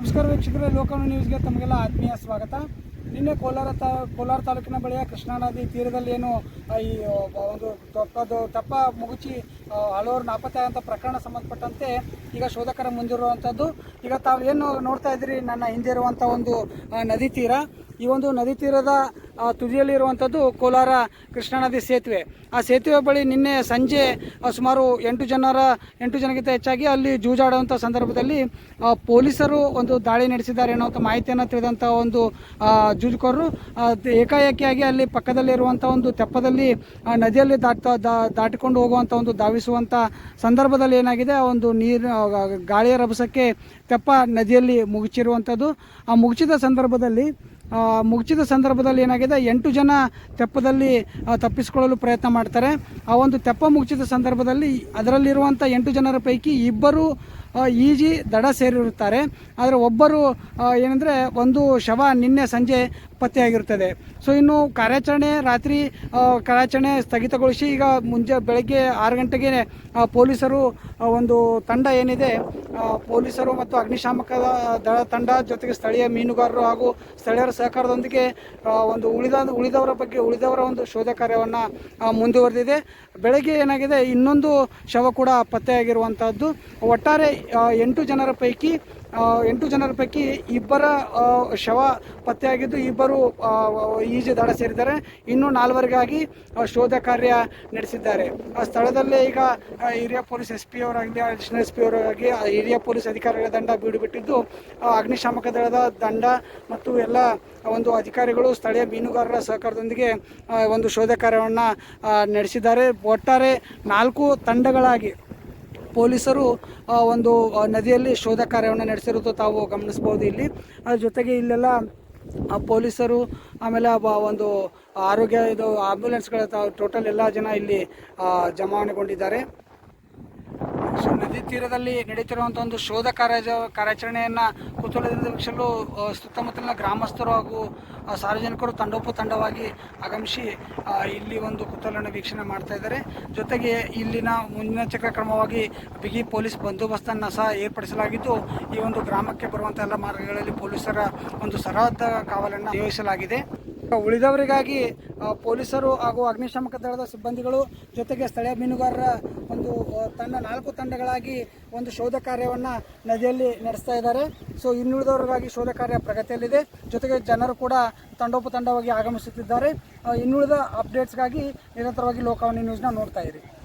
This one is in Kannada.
ನಮಸ್ಕಾರ ವೀಕ್ಷಕರೇ ಲೋಕಾನು ನ್ಯೂಸ್ಗೆ ತಮಗೆಲ್ಲ ಆತ್ಮೀಯ ಸ್ವಾಗತ. ನಿನ್ನೆ ಕೋಲಾರ ತಾ, ಕೋಲಾರ ತಾಲೂಕಿನ ಬಳಿಯ ಕೃಷ್ಣಾ ನದಿ ತೀರದಲ್ಲಿ ಏನು ಈ ಒಂದು ತಪ್ಪದು ತಪ್ಪ ಮುಗುಚಿ ಹಲವಾರು ನಾಪತ್ತೆ ಅಂತ ಪ್ರಕರಣ ಸಂಬಂಧಪಟ್ಟಂತೆ ಈಗ ಶೋಧಕರ ಮುಂದಿರುವಂಥದ್ದು. ಈಗ ತಾವು ಏನು ನೋಡ್ತಾ ಇದ್ದೀರಿ, ನನ್ನ ಹಿಂದೆ ಇರುವಂಥ ಒಂದು ನದಿ ತೀರ. ಈ ಒಂದು ನದಿ ತೀರದ ತುದಿಯಲ್ಲಿರುವಂಥದ್ದು ಕೋಲಾರ ಕೃಷ್ಣಾ ನದಿ ಸೇತುವೆ. ಆ ಸೇತುವೆ ಬಳಿ ನಿನ್ನೆ ಸಂಜೆ ಆ, ಸುಮಾರು ಎಂಟು ಜನರ ಎಂಟು ಜನಕ್ಕಿಂತ ಹೆಚ್ಚಾಗಿ ಅಲ್ಲಿ ಜೂಜಾಡುವಂಥ ಸಂದರ್ಭದಲ್ಲಿ ಪೊಲೀಸರು ಒಂದು ದಾಳಿ ನಡೆಸಿದ್ದಾರೆ ಅನ್ನೋಂಥ ಮಾಹಿತಿಯನ್ನು ತಿಳಿದಂಥ ಒಂದು ಆ, ಜೂಜುಕೋರರು ಆ, ಏಕಾಏಕಿಯಾಗಿ ಅಲ್ಲಿ ಪಕ್ಕದಲ್ಲಿರುವಂಥ ಒಂದು ತೆಪ್ಪದಲ್ಲಿ ಆ, ನದಿಯಲ್ಲಿ ದಾಟ್ತಾ ದಾಟಿಕೊಂಡು ಹೋಗುವಂಥ ಒಂದು ಧಾವಿಸುವಂಥ ಸಂದರ್ಭದಲ್ಲಿ ಏನಾಗಿದೆ ಆ ಒಂದು ನೀರು ಗಾಳಿಯ ರಭಸಕ್ಕೆ ತೆಪ್ಪ ನದಿಯಲ್ಲಿ ಮುಗಿಸಿರುವಂಥದ್ದು ಆ ಮುಗಿಸಿದ ಸಂದರ್ಭದಲ್ಲಿ ಆ, ಮುಗಿಸಿದ ಸಂದರ್ಭದಲ್ಲಿ ಏನಾಗಿದೆ? ಎಂಟು ಜನ ತೆಪ್ಪದಲ್ಲಿ ತಪ್ಪಿಸಿಕೊಳ್ಳಲು ಪ್ರಯತ್ನ ಮಾಡ್ತಾರೆ. ಆ ಒಂದು ತೆಪ್ಪ ಮುಗಿಸಿದ ಸಂದರ್ಭದಲ್ಲಿ ಅದರಲ್ಲಿರುವಂಥ ಎಂಟು ಜನರ ಪೈಕಿ ಇಬ್ಬರು ಈಜಿ ದಡ ಸೇರಿರುತ್ತಾರೆ. ಆದರೆ ಒಬ್ಬರು ಏನಂದರೆ ಒಂದು ಶವ ನಿನ್ನೆ ಸಂಜೆ ಪತ್ತೆಯಾಗಿರುತ್ತದೆ. ಸೊ, ಇನ್ನು ಕಾರ್ಯಾಚರಣೆ ರಾತ್ರಿ ಕಾರ್ಯಾಚರಣೆ ಸ್ಥಗಿತಗೊಳಿಸಿ ಈಗ ಮುಂಜೆ ಬೆಳಗ್ಗೆ ಆರು ಗಂಟೆಗೆ ಪೊಲೀಸರು ಒಂದು ತಂಡ ಏನಿದೆ ಪೊಲೀಸರು ಮತ್ತು ಅಗ್ನಿಶಾಮಕ ದಳ ತಂಡ ಜೊತೆಗೆ ಸ್ಥಳೀಯ ಮೀನುಗಾರರು ಹಾಗೂ ಸ್ಥಳೀಯರ ಸಹಕಾರದೊಂದಿಗೆ ಒಂದು ಉಳಿದ, ಉಳಿದವರ ಬಗ್ಗೆ, ಉಳಿದವರ ಒಂದು ಶೋಧ ಕಾರ್ಯವನ್ನು ಮುಂದುವರೆದಿದೆ. ಬೆಳಗ್ಗೆ ಏನಾಗಿದೆ, ಇನ್ನೊಂದು ಶವ ಕೂಡ ಪತ್ತೆಯಾಗಿರುವಂಥದ್ದು ಒಟ್ಟಾರೆ ಎಂಟು ಜನರ ಪೈಕಿ ಎಂಟು ಜನರ ಪೈಕಿ ಇಬ್ಬರ ಶವ ಪತ್ತೆಯಾಗಿದ್ದು ಇಬ್ಬರು ಈಜಿ ದಡ ಸೇರಿದ್ದಾರೆ. ಇನ್ನು ನಾಲ್ವರಿಗಾಗಿ ಶೋಧ ಕಾರ್ಯ ನಡೆಸಿದ್ದಾರೆ. ಆ ಸ್ಥಳದಲ್ಲೇ ಈಗ ಹಿರಿಯ ಪೊಲೀಸ್ ಎಸ್ ಪಿ ಅವರಾಗಲಿ ಅಡಿಷನಲ್ ಎಸ್ ಪಿ ಅವರಾಗಿ ಹಿರಿಯ ಪೊಲೀಸ್ ಅಧಿಕಾರಿಗಳ ದಂಡ ಬೀಡುಬಿಟ್ಟಿದ್ದು ಅಗ್ನಿಶಾಮಕ ದಳದ ದಂಡ ಮತ್ತು ಎಲ್ಲ ಒಂದು ಅಧಿಕಾರಿಗಳು ಸ್ಥಳೀಯ ಮೀನುಗಾರರ ಸಹಕಾರದೊಂದಿಗೆ ಒಂದು ಶೋಧ ಕಾರ್ಯವನ್ನು ನಡೆಸಿದ್ದಾರೆ. ಒಟ್ಟಾರೆ ನಾಲ್ಕು ತಂಡಗಳಾಗಿ ಪೊಲೀಸರು ಒಂದು ನದಿಯಲ್ಲಿ ಶೋಧ ಕಾರ್ಯವನ್ನು ನಡೆಸಿರೋದು ತಾವು ಗಮನಿಸ್ಬೋದು ಇಲ್ಲಿ. ಅದ್ರ ಜೊತೆಗೆ ಇಲ್ಲೆಲ್ಲ ಪೊಲೀಸರು, ಆಮೇಲೆ ಒಂದು, ಆರೋಗ್ಯ ಇದು ಆಂಬ್ಯುಲೆನ್ಸ್ಗಳ ಟೋಟಲ್ ಎಲ್ಲ ಜನ ಇಲ್ಲಿ ಜಮಾವಣೆಗೊಂಡಿದ್ದಾರೆ. ನದಿ ತೀರದಲ್ಲಿ ನಡೆಯುತ್ತಿರುವಂಥ ಒಂದು ಶೋಧ ಕಾರ್ಯ ಕಾರ್ಯಾಚರಣೆಯನ್ನು ಕುತೂಹಲದಿಂದ ವೀಕ್ಷಿಸಲು ಸುತ್ತಮುತ್ತಲಿನ ಗ್ರಾಮಸ್ಥರು ಹಾಗೂ ಸಾರ್ವಜನಿಕರು ತಂಡೋಪ ತಂಡವಾಗಿ ಆಗಮಿಸಿ ಇಲ್ಲಿ ಒಂದು ಕುತೂಹಲನ ವೀಕ್ಷಣೆ ಮಾಡ್ತಾ ಇದ್ದಾರೆ. ಜೊತೆಗೆ ಇಲ್ಲಿನ ಮುನ್ನೆಚ್ಚರಿಕೆ ಕ್ರಮವಾಗಿ ಬಿಗಿ ಪೊಲೀಸ್ ಬಂದೋಬಸ್ತನ್ನು ಸಹ ಏರ್ಪಡಿಸಲಾಗಿದ್ದು, ಈ ಒಂದು ಗ್ರಾಮಕ್ಕೆ ಬರುವಂಥ ಎಲ್ಲ ಮಾರ್ಗಗಳಲ್ಲಿ ಪೊಲೀಸರ ಒಂದು ಸರಹದ ಕಾವಲನ್ನು ನಿಯೋಜಿಸಲಾಗಿದೆ. ಉಳಿದವರಿಗಾಗಿ ಪೊಲೀಸರು ಹಾಗೂ ಅಗ್ನಿಶಾಮಕ ದಳದ ಸಿಬ್ಬಂದಿಗಳು ಜೊತೆಗೆ ಸ್ಥಳೀಯ ಮೀನುಗಾರರ ಒಂದು ತಂಡ, ನಾಲ್ಕು ತಂಡಗಳಾಗಿ ಒಂದು ಶೋಧ ಕಾರ್ಯವನ್ನು ನದಿಯಲ್ಲಿ ನಡೆಸ್ತಾ ಇದ್ದಾರೆ. ಸೊ, ಇನ್ನುಳಿದವರಿಗಾಗಿ ಶೋಧ ಕಾರ್ಯ ಪ್ರಗತಿಯಲ್ಲಿದೆ. ಜೊತೆಗೆ ಜನರು ಕೂಡ ತಂಡೋಪತಂಡವಾಗಿ ಆಗಮಿಸುತ್ತಿದ್ದಾರೆ. ಇನ್ನುಳಿದ ಅಪ್ಡೇಟ್ಸ್ಗಾಗಿ ನಿರಂತರವಾಗಿ ಲೋಕವಾಣಿ ನ್ಯೂಸ್ನ ನೋಡ್ತಾ ಇರಿ.